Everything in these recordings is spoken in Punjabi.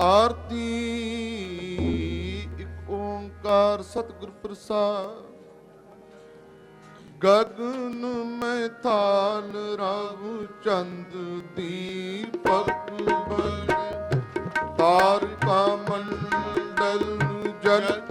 ਆਰਤੀ ਇੱਕ ਓੰਕਾਰ ਸਤਿਗੁਰ ਪ੍ਰਸਾਦ। ਗਗਨ ਮੈਂ ਥਾਲ ਰਵ ਚੰਦ ਦੀਪਕ ਬਲ ਤਾਰਕਾ ਮੰਡਲ ਜਨਕ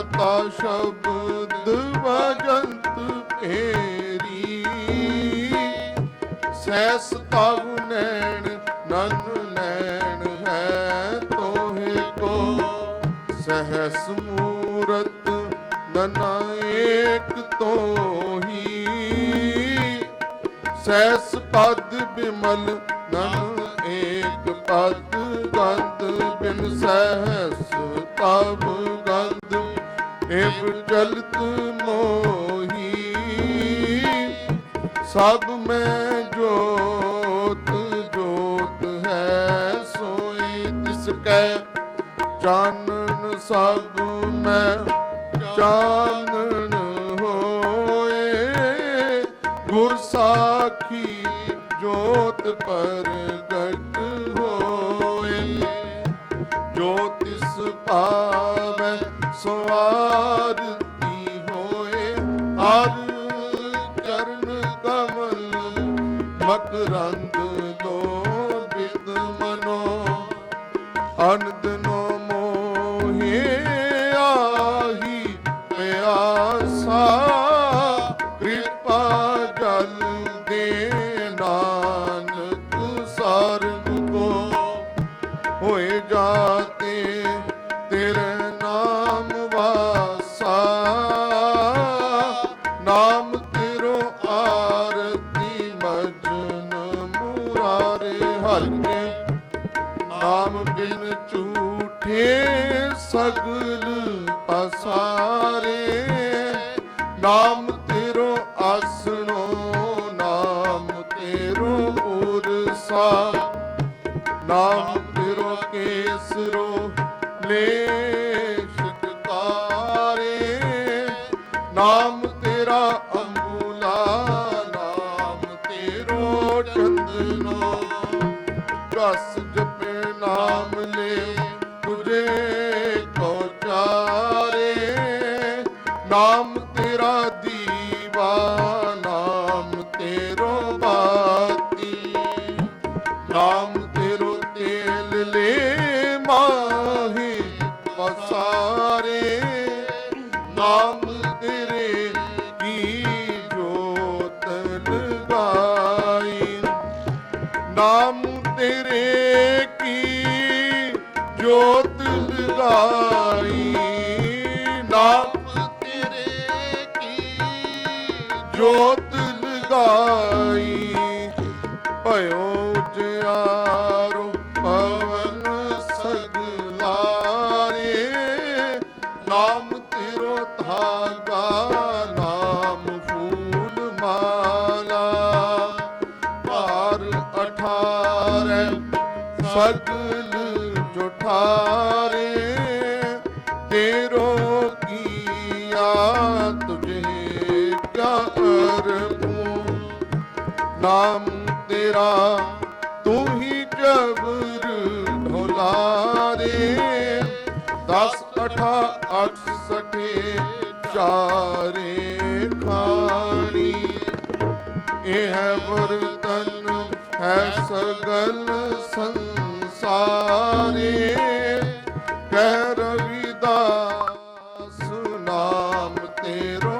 ਅਨਹਤਾ ਸ਼ਬਦ ਵਜੰਤ ਫੇਰੀ ਸੈਸ ਤਵ ਨੈਣ, ਨਨ ਨੈਣ ਹੈ ਤੋਹੇ ਕੋ। ਸਹਸ ਮੂਰਤ ਨਨਾ ਏਕ ਤੋਹੀ। ਸੈਸ ਪਦ ਬਿਮਲ ਨਨ ਏਕ ਪਦ, ਗੰਧ ਬਿਨ ਸਹਸ ਤਬ ਏਵ ਚਲਤ ਮੋਹੀ, ਸਭ ਮੈਂ ਜੋਤ ਜੋਤ ਹੈ ਸੋਈ, ਤਿਸ ਚਾਨਣ ਸਭ ਮੈਂ ਚਾਨਣ ਹੋਏ। ਗੁਰ ਸਾਖੀ ਜੋਤ ਪਰ ਗਏ। ਮਕਰੰਦ ਲੋ ਬਿਦ ਮਨੋ ਅਨੰਦਨੋ ਮੋਹੇ ਉਰਸਾ ਨਾਮ ਤੇਰੋ ਕੇਸਰੋ ਲੇਸ਼ ਤਾਰੇ। ਨਾਮ ਤੇਰਾ ਅੰਬੂਲਾ ਨਾਮ ਤੇਰੋ ਚੰਦਨੋ। ਰਸ ਜਪੇ ਨਾਮ ਲੈ, ਤੁਝੇ ਕੋ ਚਾਰੇ। ਨਾਮ ਤੇਰਾ ਨਾਮ ਤੇਰੇ ਕੀ ਜੋਤ ਲਗਾਈ ਨਾਮ ਤੇਰੇ ਕੀ ਜੋਤ ਲਗਾਈ ਭਇਓ ਜਿਆਰੋ ਪਵਨ ਸਗਲਾਰੇ ਨਾਮ ਤੇਰੋ ਧਾਗਾ ਜਬਰ ਢੋਲਾਰੇ ਦਸ, ਅਠਾ, ਅੱਠ ਸਠੇ ਚਾਰੇ ਖਾਣੀ। ਇਹ ਹੈ ਵਰਤਨ, ਹੈ ਸਗਲ ਸੰਸਾਰੇ। ਕਹਿ ਰਵਿਦਾਸ ਨਾਮ ਤੇਰੋ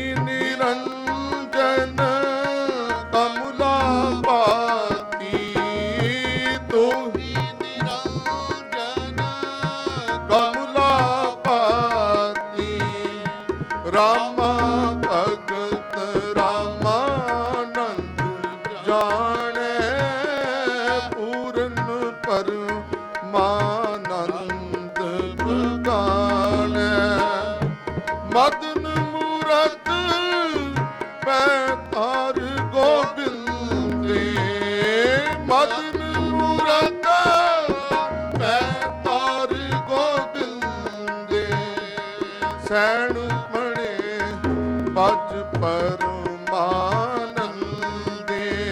ਸੈਣ ਬਣੇ ਬਜ ਪਰਮਾਨੰਦੇ।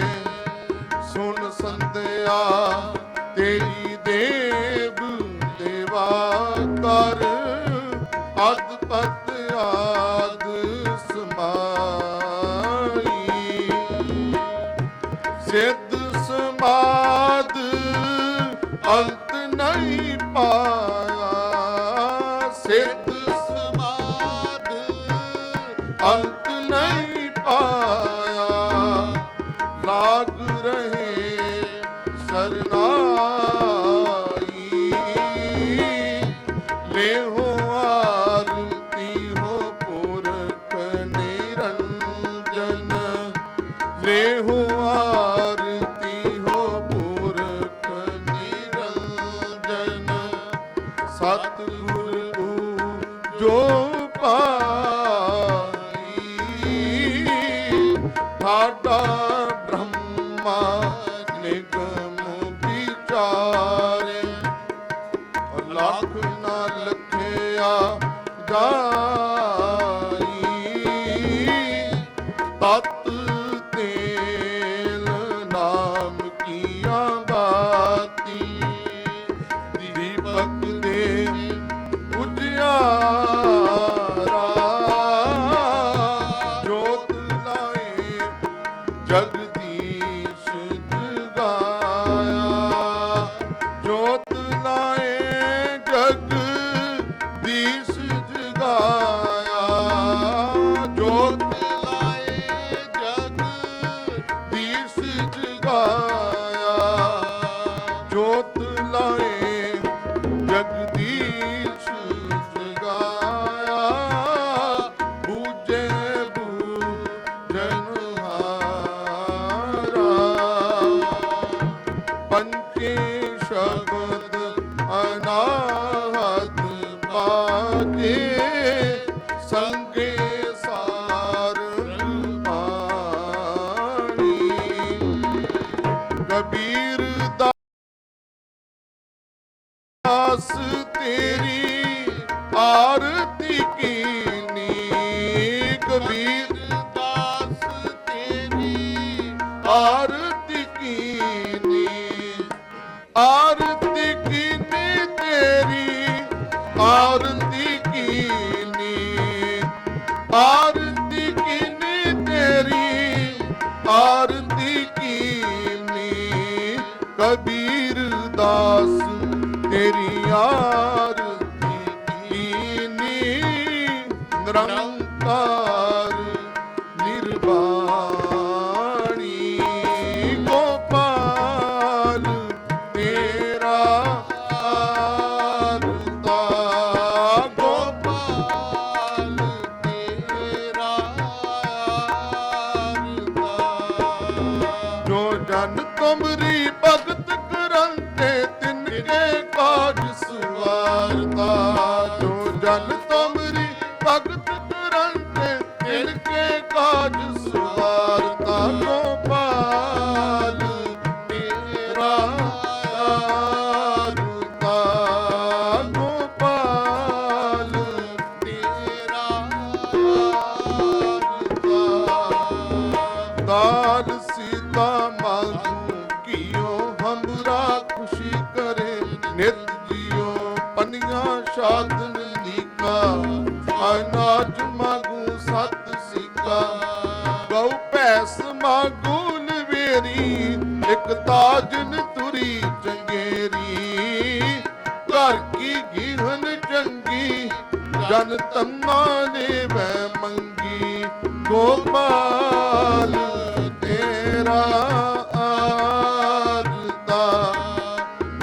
ਸੁਨ ਸੰਧਿਆ ਤੇਰੀ ਦੇਵ ਦੇਵਾ ਕਰ। ਅਦਪਤ ਆਦ ਸਮਾਈ। ਸਿੱਧ ਸਮਾਦ ਅੰਤ ਨਹੀਂ ਪਾ Vega. ਸੰਗੇ ਸਾਰ ਪਾਣੀ ਕਬੀਰ ਦਾਸ ਤੇਰੀ ਆਰਤੀ ਕੀਨੀ। ਕਬੀਰ ਦਾਸ ਤੇਰੀ ਆਰਤੀ ਕੀਨੀ। ਤੇਰੀ ਆਰਤੀ ਕੀਨੀ ਨਿਰੰਕਾਰ ਨਿਰਵਾਣੀ ਗੋਪਾਲ ਤੇਰਾ ਆਰਤਾ ਗੋਪਾਲ ਤੇਰਾ ਆਰਤਾ ਜੋ ਜਨ ਤੁਮਰੀ ਭਗਤ ਕਰੰਤੇ ਕਾਜ ਸਵਾਰਤਾ ਇੱਕ ਤੁਰੀ ਚੰਗੇਰੀ, ਘਰ ਕੀ ਗੀਹਨ ਚੰਗੀ, ਜਨ ਤੰਨਾ ਨੇ ਵੈ ਮੰਗੀ, ਗੋਪਾਲ ਤੇਰਾ ਆਰਦਾ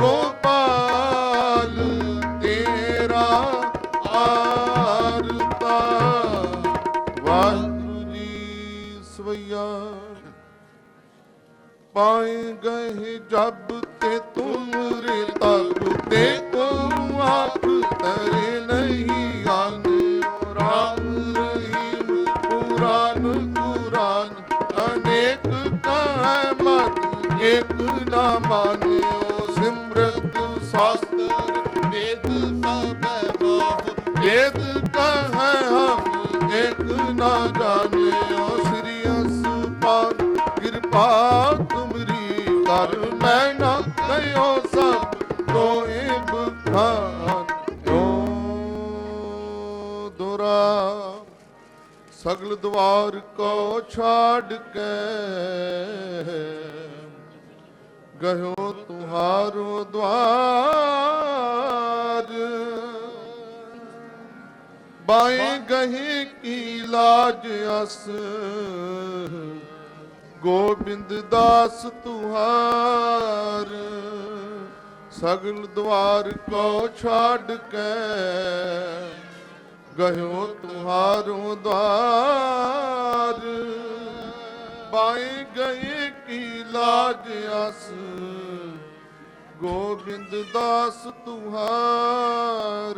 ਗੋਪਾਲ ਤੇਰਾ ਆਰਦਾ ਵਾਹਿਗੁਰੂ ਪਾਏ ਗਏ ਜਬ ਤੇ ਤੁਮਰੇ ਤਬ ਤੇ ਕੋ ਆਖ ਤਰੇ ਨਹੀਂ ਆਨੇ। ਰਾਮ ਰਹੀਮ, ਪੁਰਾਨ ਕੁਰਾਨ ਅਨੇਕ ਕਹੈ ਮਤ ਏਕ ਨਾ ਮਾਨਿਓ। ਸਿਮਰਤ ਸਾਸਤਰ, ਵੇਦ ਸਭ ਮੋਹ ਵੇਦ ਕਹੈ ਹਮ, ਏਕ ਨਾ ਜਾਣਿਓ। ਸ੍ਰੀ ਅਸਪਾਨ ਕਿਰਪਾ ਸਗਲ ਦਵਾਰ ਕੋ ਛਾੜ ਕੇ ਗਇਓ ਤੁਹਾਰੋ ਦਵਾਰ। ਬਾਏ ਗਹੇ ਕੀ ਲਾਜ ਅਸ। ਗੋਬਿੰਦ ਦਾਸ ਤੁਹਾਰ। ਸਗਲ ਦਵਾਰ ਕੋ ਛਾੜ ਕੇ ਗਇਓ ਤੁਹਾਰੋ ਦਵਾਰ। ਬਾਏ ਗਏ ਕੀ ਲਾਜ ਅਸ। ਗੋਬਿੰਦ ਦਾਸ ਤੁਹਾਰ